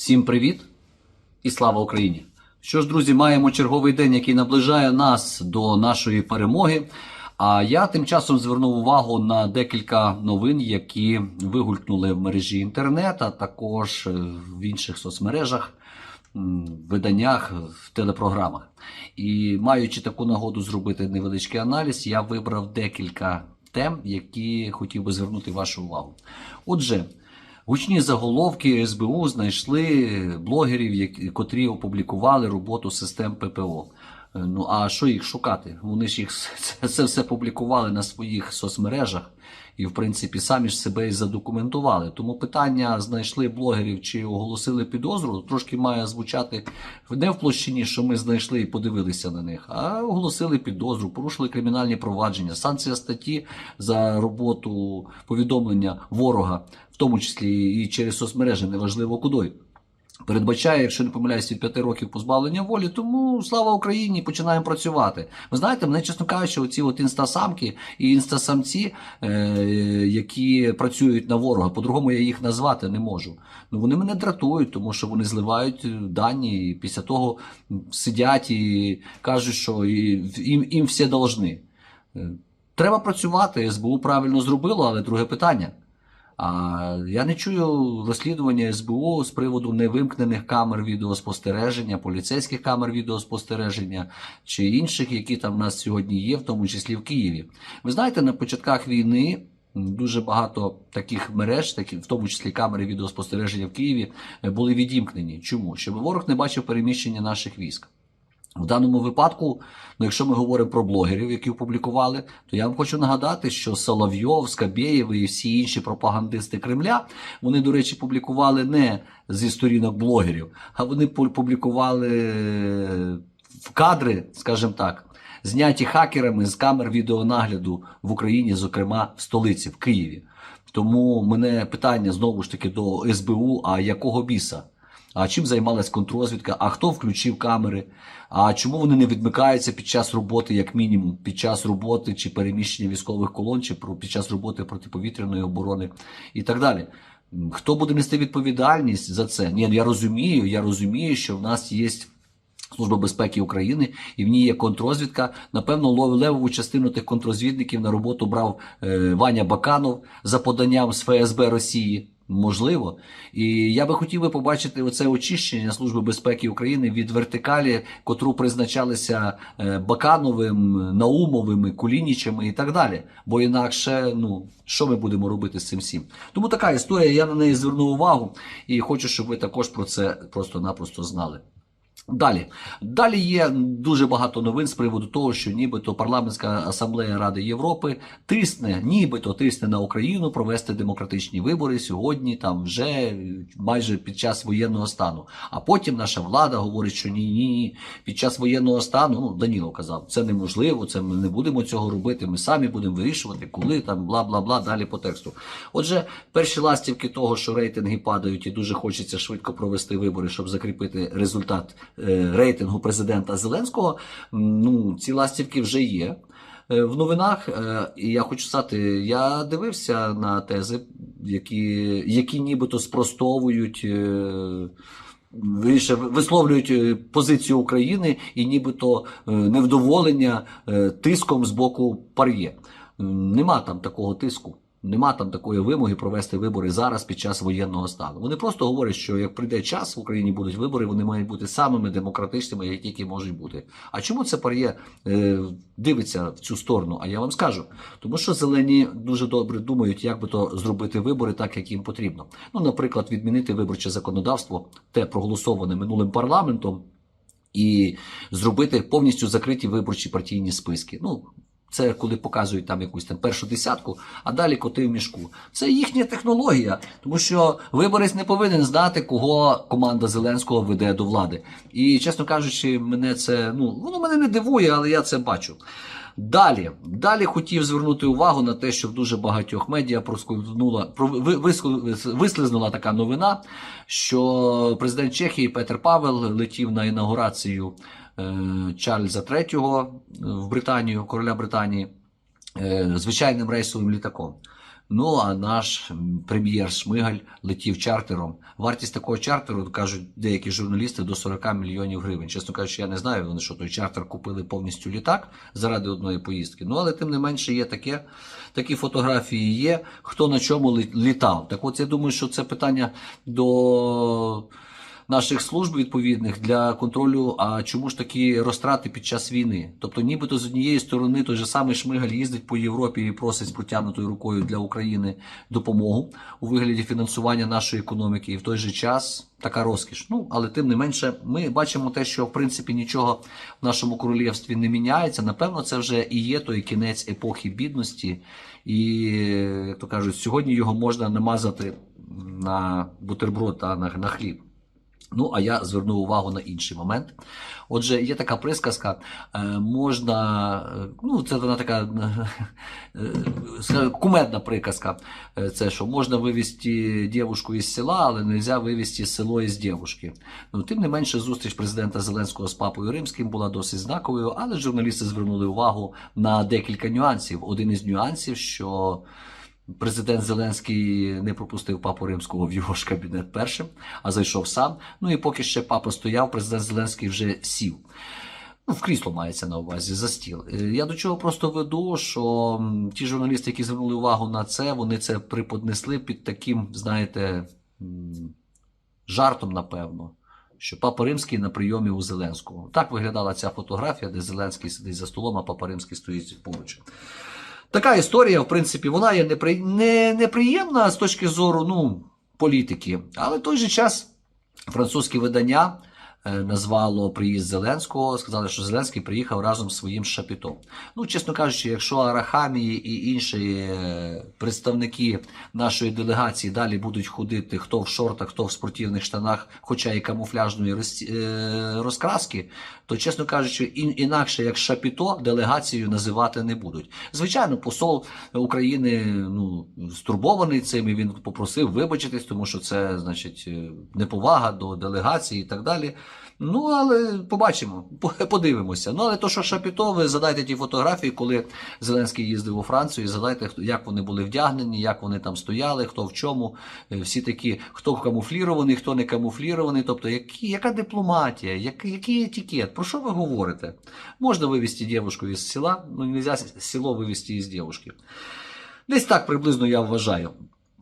Всім привіт і слава Україні! Що ж, друзі, маємо черговий день, який наближає нас до нашої перемоги. А я тим часом звернув увагу на декілька новин, які вигулькнули в мережі інтернет, а також е, в інших соцмережах, виданнях, в телепрограмах. І маючи таку нагоду зробити невеличкий аналіз, я вибрав декілька тем, які хотів би звернути вашу увагу. Отже, Гучні заголовки СБУ знайшли блогерів, котрі опублікували роботу систем ППО. Е, Ну а що їх шукати? Вони ж їх це, все публікували на своїх соцмережах і, в принципі, самі ж себе і задокументували. Тому питання знайшли блогерів чи оголосили підозру, трошки має звучати не в площині, що ми знайшли і подивилися на них, а оголосили підозру, порушили кримінальні провадження. Санкція статті за роботу повідомлення ворога, в тому числі і через соцмережі, неважливо кудою. Передбачає, якщо не помиляюсь, від 5 років позбавлення волі, тому слава Україні, починаємо працювати. Ви знаєте, мене чесно кажучи, оці от інстасамки і інстасамці, е, які працюють на ворога, по-другому я їх назвати не можу. Ну вони мене дратують, тому що вони зливають дані і після того сидять і кажуть, що їм, їм все должны. Е, Треба працювати, СБУ правильно зробило, але друге питання. А я не чую розслідування СБУ з приводу невимкнених камер відеоспостереження, поліцейських камер відеоспостереження чи інших, які там в нас сьогодні є, в тому числі в Києві. Ви знаєте, на початках війни дуже багато таких мереж, такі, в тому числі камери відеоспостереження в Києві, були відімкнені. Чому? Щоб ворог не бачив переміщення наших військ. В даному випадку, ну якщо ми говоримо про блогерів, які опублікували, то я вам хочу нагадати, що Соловйов, Скабєєв і всі інші пропагандисти Кремля, вони, до речі, публікували не зі сторінок блогерів, а вони пу- публікували е, в кадри, скажімо так, зняті хакерами з камер відеонагляду в Україні, зокрема в столиці, в Києві. Тому мене питання знову ж таки до СБУ: а якого біса? А чим займалась контррозвідка? А хто включив камери? А чому вони не відмикаються під час роботи, як мінімум, під час роботи чи переміщення військових колон, чи під час роботи протиповітряної оборони і так далі? Хто буде нести відповідальність за це? Ні, ну, я розумію, я розумію, що в нас є. Служба безпеки України, і в ній є контррозвідка. Напевно, левову частину тих контррозвідників на роботу брав е, Ваня Баканов за поданням з ФСБ Росії. Можливо, і я би хотів би побачити оце очищення Служби безпеки України від вертикалі, котру призначалися е, Бакановим, Наумовими, Кулінічами і так далі. Бо інакше, ну що ми будемо робити з цим всім? Тому така історія. Я на неї звернув увагу і хочу, щоб ви також про це просто-напросто знали. Далі. Далі є дуже багато новин з приводу того, що нібито парламентська асамблея Ради Європи тисне, нібито тисне на Україну провести демократичні вибори сьогодні, там вже майже під час воєнного стану. А потім наша влада говорить, що ні, ні, ні, під час воєнного стану, ну Даніло казав, це неможливо, це ми не будемо цього робити. Ми самі будемо вирішувати, коли там бла бла бла. Далі по тексту. Отже, перші ластівки того, що рейтинги падають, і дуже хочеться швидко провести вибори, щоб закріпити результат рейтингу президента Зеленського. Ну, ці ластівки вже є. Е, В новинах, е, і я хочу сказати, я дивився на тези, які, які нібито спростовують, е, виріше, висловлюють е, позицію України і нібито е, невдоволення е, тиском з боку пар'є. Нема там такого тиску. Нема там такої вимоги провести вибори зараз під час воєнного стану. Вони просто говорять, що як прийде час в Україні будуть вибори, вони мають бути самими демократичними, які тільки можуть бути. А чому це пар'є е, дивиться в цю сторону? А я вам скажу, тому що зелені дуже добре думають, як би то зробити вибори так, як їм потрібно. Ну, наприклад, відмінити виборче законодавство, те проголосоване минулим парламентом, і зробити повністю закриті виборчі партійні списки. Ну, це коли показують там якусь там першу десятку, а далі коти в мішку. Це їхня технологія, тому що виборець не повинен знати, кого команда Зеленського веде до влади. І чесно кажучи, мене це ну воно мене не дивує, але я це бачу. Далі, далі хотів звернути увагу на те, що в дуже багатьох медіа вислизнула така новина, що президент Чехії Петер Павел летів на інаугурацію Чарльза III в Британію, короля Британії, е, звичайним рейсовим літаком. Ну а наш прем'єр Шмигаль летів чартером. Вартість такого чартеру кажуть деякі журналісти до 40 мільйонів гривень. Чесно кажучи, я не знаю, вони що той чартер купили повністю літак заради одної поїздки. Ну але тим не менше є таке. Такі фотографії є. Хто на чому літав. Так от я думаю, що це питання до наших служб відповідних для контролю. А чому ж такі розтрати під час війни? Тобто, нібито з однієї сторони той же самий Шмигаль їздить по Європі і просить з протягнутою рукою для України допомогу у вигляді фінансування нашої економіки, і в той же час така розкіш. Ну але тим не менше, ми бачимо те, що в принципі нічого в нашому королівстві не міняється. Напевно, це вже і є той кінець епохи бідності, і як то кажуть, сьогодні його можна намазати на бутерброд та на, на хліб. Ну, а я звернув увагу на інший момент. Отже, є така присказка, е, можна, е, ну, це вона така е, кумедна приказка. Це що можна вивезти дівушку із села, але не можна вивезти село із дівушки. Ну, тим не менше, зустріч президента Зеленського з папою Римським була досить знаковою, але журналісти звернули увагу на декілька нюансів. Один із нюансів, що Президент Зеленський не пропустив папу римського в його ж кабінет першим, а зайшов сам. Ну і поки ще папа стояв, президент Зеленський вже сів. Ну, в крісло мається на увазі за стіл. Е, Я до чого просто веду, що ті журналісти, які звернули увагу на це, вони це приподнесли під таким, знаєте, жартом, напевно. Що папа Римський на прийомі у Зеленського. Так виглядала ця фотографія, де Зеленський сидить за столом, а папа Римський стоїть поруч. Така історія, в принципі, вона є непри... не... неприємна з точки зору ну, політики, але в той же час французькі видання назвало приїзд Зеленського, сказали, що Зеленський приїхав разом з своїм шапітом. Ну, чесно кажучи, якщо Арахамії і інші е, представники нашої делегації далі будуть ходити хто в шортах, хто в спортивних штанах, хоча і камуфляжної е, розкраски, то, чесно кажучи, ін- інакше як шапіто делегацією називати не будуть. Звичайно, посол України ну, стурбований цим, і він попросив вибачитись, тому що це, значить, е, неповага до делегації і так далі. Ну, але побачимо, подивимося. Ну, але то, що Шапіто, ви задайте ті фотографії, коли Зеленський їздив у Францію, і задайте, як вони були вдягнені, як вони там стояли, хто в чому. Е, Всі такі, хто камуфлірований, хто не камуфлірований. Тобто, які, яка дипломатія, який, який етикет? Про що ви говорите? Можна вивезти дівчинку із села, ну не можна село вивезти із дівчинки. Десь так приблизно я вважаю.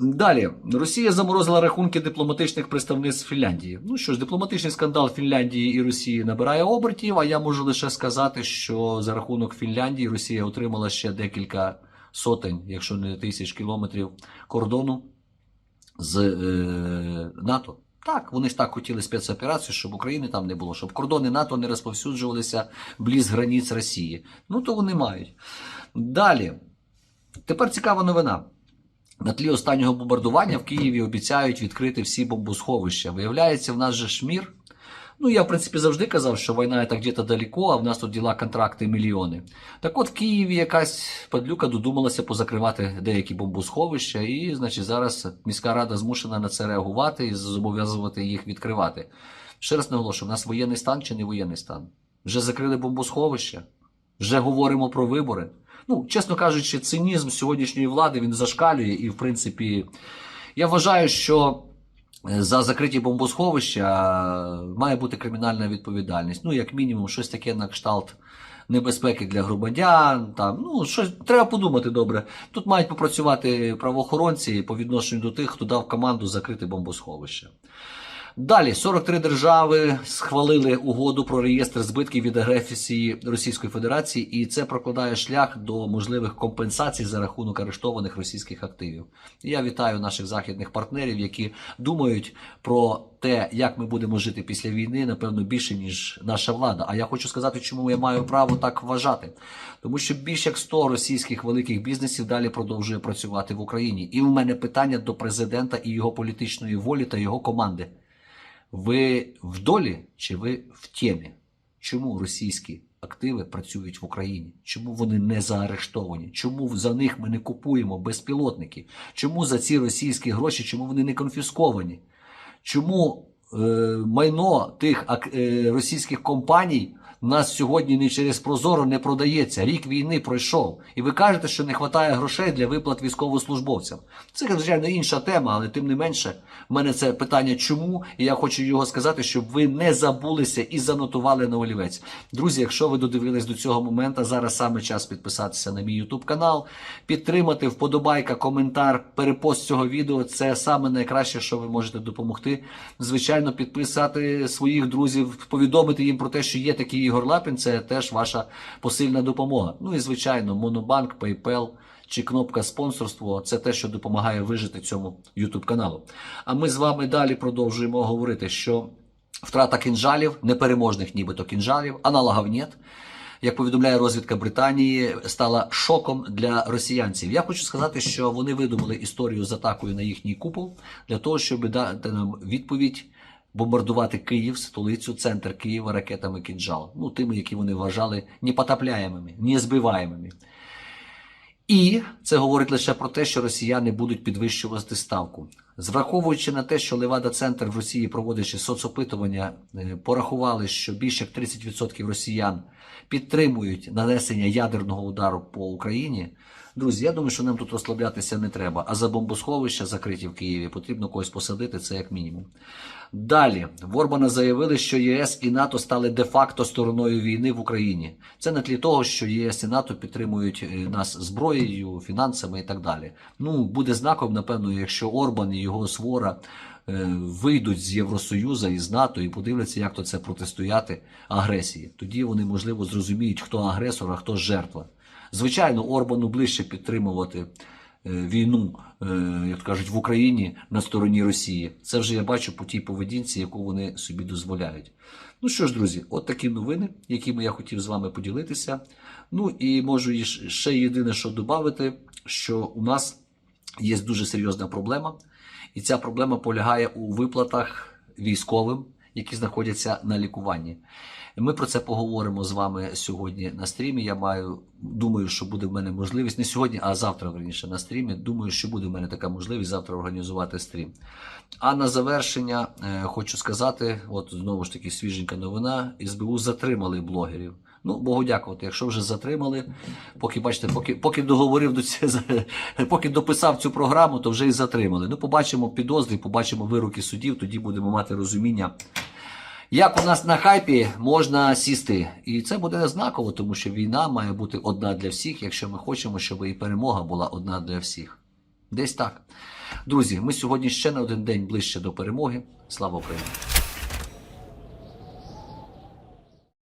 Далі, Росія заморозила рахунки дипломатичних представництв Фінляндії. Ну що ж, дипломатичний скандал Фінляндії і Росії набирає обертів, а я можу лише сказати, що за рахунок Фінляндії Росія отримала ще декілька сотень, якщо не тисяч кілометрів кордону з е, НАТО. Так, вони ж так хотіли спецоперацію, щоб України там не було, щоб кордони НАТО не розповсюджувалися близь границь Росії. Ну то вони мають. Далі. Тепер цікава новина. На тлі останнього бомбардування в Києві обіцяють відкрити всі бомбосховища. Виявляється, в нас же шмір. Ну, я, в принципі, завжди казав, що війна це где-то далеко, а в нас тут діла контракти мільйони. Так от в Києві якась падлюка додумалася позакривати деякі бомбосховища, і, значить, зараз міська рада змушена на це реагувати і зобов'язувати їх відкривати. Ще раз наголошую, в нас воєнний стан чи не воєнний стан? Вже закрили бомбосховища, вже говоримо про вибори. Ну, чесно кажучи, цинізм сьогоднішньої влади він зашкалює, і, в принципі, я вважаю, що е, за закриті бомбосховища е, має бути кримінальна відповідальність. Ну, як мінімум, щось таке на кшталт небезпеки для громадян. Там, ну, щось треба подумати добре. Тут мають попрацювати правоохоронці по відношенню до тих, хто дав команду закрити бомбосховище. Далі 43 держави схвалили угоду про реєстр збитків від агресії Російської Федерації, і це прокладає шлях до можливих компенсацій за рахунок арештованих російських активів. Я вітаю наших західних партнерів, які думають про те, як ми будемо жити після війни, напевно, більше ніж наша влада. А я хочу сказати, чому я маю право так вважати. Тому що більше як 100 російських великих бізнесів далі продовжує працювати в Україні. І в мене питання до президента і його політичної волі та його команди. Ви в долі чи ви в темі? Чому російські активи працюють в Україні? Чому вони не заарештовані? Чому за них ми не купуємо безпілотники? Чому за ці російські гроші, чому вони не конфісковані? Чому е, майно тих е, російських компаній нас сьогодні не через Прозоро не продається. Рік війни пройшов. І ви кажете, що не вистачає грошей для виплат військовослужбовцям. Це, звичайно, інша тема, але тим не менше, в мене це питання чому, і я хочу його сказати, щоб ви не забулися і занотували на олівець. Друзі, якщо ви додивились до цього моменту, зараз саме час підписатися на мій YouTube канал, підтримати вподобайка, коментар, перепост цього відео. Це саме найкраще, що ви можете допомогти. Звичайно, підписати своїх друзів, повідомити їм про те, що є такий Ігор Лапін. Це теж ваша посильна допомога. Ну і звичайно, Монобанк, PayPal чи кнопка спонсорство це те, що допомагає вижити цьому YouTube каналу. А ми з вами далі продовжуємо говорити, що втрата кінжалів, непереможних нібито кінжалів, аналогів нет. Як повідомляє розвідка Британії, стала шоком для росіянців. Я хочу сказати, що вони видумали історію з атакою на їхній купол для того, щоб дати нам відповідь бомбардувати Київ, столицю, центр Києва ракетами кінжал. Ну, тими, які вони вважали непотопляємими, незбиваємими. І це говорить лише про те, що росіяни будуть підвищувати ставку. Звраховуючи на те, що Левада Центр в Росії, проводячи соцопитування, е, порахували, що більше як 30% росіян підтримують нанесення ядерного удару по Україні. Друзі, я думаю, що нам тут розслаблятися не треба. А за бомбосховища закриті в Києві потрібно когось посадити, це як мінімум. Далі в Орбана заявили, що ЄС і НАТО стали де-факто стороною війни в Україні. Це на тлі того, що ЄС і НАТО підтримують е, нас зброєю, фінансами і так далі. Ну буде знаком, напевно, якщо Орбан і його свора е, вийдуть з Євросоюзу і з НАТО і подивляться, як то це протистояти агресії. Тоді вони можливо зрозуміють, хто агресор, а хто жертва. Звичайно, Орбану ближче підтримувати е, війну, е, як кажуть, в Україні на стороні Росії. Це вже я бачу по тій поведінці, яку вони собі дозволяють. Ну що ж, друзі, от такі новини, якими я хотів з вами поділитися. Ну і можу ще єдине, що додати, що у нас є дуже серйозна проблема, і ця проблема полягає у виплатах військовим, які знаходяться на лікуванні. Ми про це поговоримо з вами сьогодні на стрімі. Я маю думаю, що буде в мене можливість не сьогодні, а завтра верніше на стрімі. Думаю, що буде в мене така можливість завтра організувати стрім. А на завершення е, хочу сказати: от знову ж таки свіженька новина: СБУ затримали блогерів. Ну, Богу дякувати. Якщо вже затримали, поки бачите, поки, поки договорив до ці, поки дописав цю програму, то вже і затримали. Ну, побачимо підозри, побачимо вироки судів, тоді будемо мати розуміння. Як у нас на хайпі можна сісти, і це буде знаково, тому що війна має бути одна для всіх, якщо ми хочемо, щоб і перемога була одна для всіх. Десь так. Друзі, ми сьогодні ще на один день ближче до перемоги. Слава Україні!